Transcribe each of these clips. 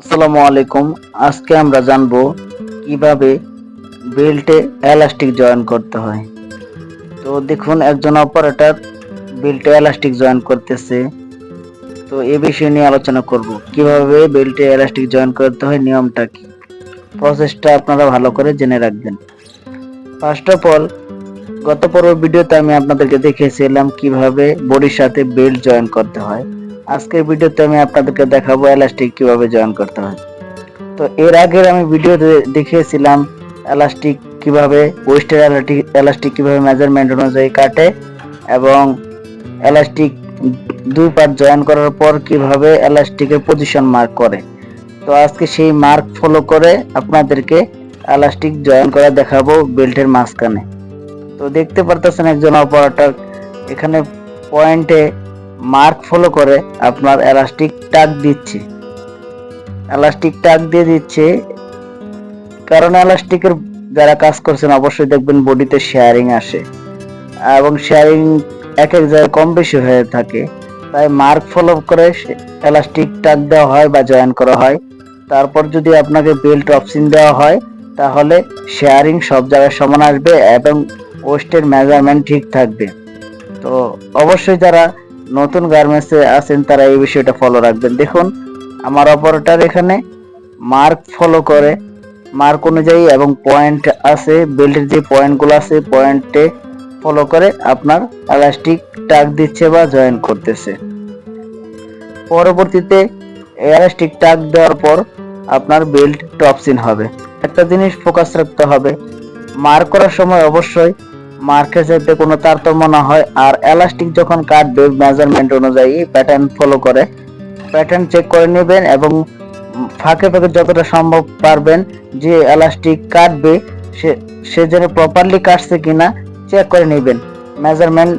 আসসালামু আলাইকুম। আজকে আমরা জানব কীভাবে বেল্টে এলাস্টিক জয়েন করতে হয়। তো দেখুন, একজন অপারেটর বেল্টে এলাস্টিক জয়েন করতেছে। তো এ বিষয় নিয়ে আলোচনা করব। কীভাবে বেল্টে এলাস্টিক জয়েন করতে হয়, নিয়মটা কি? প্রসেসটা আপনারা ভালো করে জেনে রাখবেন। ফার্স্ট অফ অল গত পর্ব ভিডিওতে আমি আপনাদেরকে দেখিয়েছিলাম কীভাবে বডির সাথে বেল্ট জয়েন করতে হয়। আজকের ভিডিওতে আমি আপনাদেরকে দেখাবো এলাস্টিক কীভাবে জয়েন করতে হয়। তো এর আগের আমি ভিডিওতে দেখিয়েছিলাম এলাস্টিক কীভাবে ওয়েস্টের এলাস্টিক এলাস্টিক কীভাবে মেজারমেন্ট অনুযায়ী কাটে এবং এলাস্টিক দুই পার্ট জয়েন করার পর কীভাবে এলাস্টিকের পজিশন মার্ক করে। তো আজকে সেই মার্ক ফলো করে আপনাদেরকে এলাস্টিক জয়েন করা দেখাবো বেল্টের মাঝখানে। তো দেখতে পারতেছেন একজন অপারেটর এখানে পয়েন্টে মার্ক ফলো করে আপনার এলাস্টিক টাক দিচ্ছে। এলাস্টিক টাক দিয়ে দিচ্ছে। কারণ এলাস্টিকের যারা কাজ করছেন, অবশ্যই দেখবেন বডিতে শেয়ারিং আসে। এবং শেয়ারিং এক এক জায়গায় কম বেশি হয়ে থাকে। তাই মার্ক ফলো করে এলাস্টিক টাক দেওয়া হয় বা জয়েন করা হয়। তারপর যদি আপনাকে বেল্ট অপশন দেওয়া হয়, তাহলে শেয়ারিং সব জায়গায় সমান আসবে এবং ওয়েস্টের মেজারমেন্ট ঠিক থাকবে। তো অবশ্যই যারা নতুন গার্মেন্টসে আছেন, তারা এই বিষয়টা ফলো রাখবেন। দেখুন, আমার অপারেটর এখানে মার্ক ফলো করে। মার্ক অনুযায়ী এবং পয়েন্ট আছে বেল্টের যে পয়েন্টগুলো আছে পয়েন্টে ফলো করে আপনার এলাস্টিক টাক দিচ্ছে বা জয়েন করতেছে। পরবর্তীতে এলাস্টিক টাক দেওয়ার পর আপনার বেল্ট টপসিন হবে। একটা জিনিস ফোকাস রাখতে হবে। মার্ক করার সময় অবশ্যই মার্কের যাতে কোনো তারতম্য না হয়, আর এলাস্টিক যখন কাটবে মেজারমেন্ট অনুযায়ী প্যাটার্ন ফলো করে। প্যাটার্ন চেক করে নেবেন এবং ফাঁকে ফাঁকে যতটা সম্ভব পারবেন যে এলাস্টিক কাটবে, সে যেন প্রপারলি কাটছে কিনা চেক করে নেবেন। মেজারমেন্ট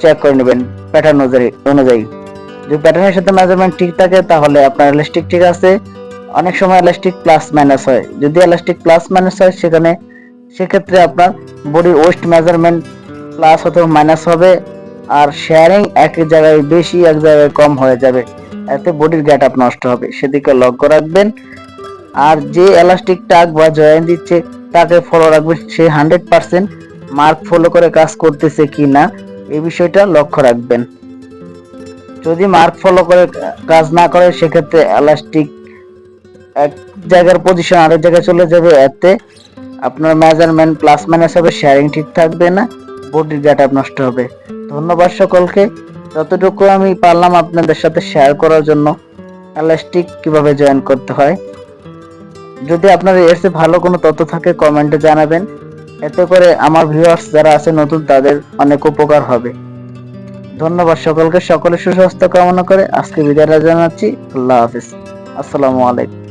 চেক করে নেবেন প্যাটার্ন অনুযায়ী অনুযায়ী। যদি প্যাটার্নের সাথে মেজারমেন্ট ঠিক থাকে, তাহলে আপনার এলাস্টিক ঠিক আছে। অনেক সময় এলাস্টিক প্লাস মাইনাস হয়। যদি এলাস্টিক প্লাস মাইনাস হয়, সেখানে সেক্ষেত্রে আপনার বডির ওয়েস্ট মেজারমেন্ট প্লাস অথবা মাইনাস হবে, আর শেয়ারিং এক জায়গায় বেশি, এক জায়গায় কম হয়ে যাবে। এতে বডির গ্যাট আপ নষ্ট হবে। সেদিকে লক্ষ্য রাখবেন। আর যে এলাস্টিক টাক বা জয়েন দিচ্ছে, তাকে ফলো রাখবেন। সে হান্ড্রেড পার্সেন্ট মার্ক ফলো করে কাজ করতেছে কি না এই বিষয়টা লক্ষ্য রাখবেন। যদি মার্ক ফলো করে কাজ না করে, সেক্ষেত্রে এলাস্টিক এক জায়গার পজিশন আরেক জায়গায় চলে যাবে। এতে আপনার মেজারমেন্ট প্লাস মাইনাস হবে শেয়ারিং ঠিক থাকবে না বডির গ্যাট নষ্ট হবে। ধন্যবাদ সকলকে, যতটুকু আমি পারলাম আপনাদের সাথে শেয়ার করার জন্য এলাস্টিক কীভাবে জয়েন করতে হয়। যদি আপনার চেয়ে ভালো কোনো তথ্য থাকে কমেন্টে জানাবেন। এতে করে আমার ভিউয়ার্স যারা আছে নতুন, তাদের অনেক উপকার হবে। ধন্যবাদ সকলকে, সকলে সুস্বাস্থ্য কামনা করে আজকে বিদায় জানাচ্ছি। আল্লাহ হাফিজ। আসসালামু আলাইকুম।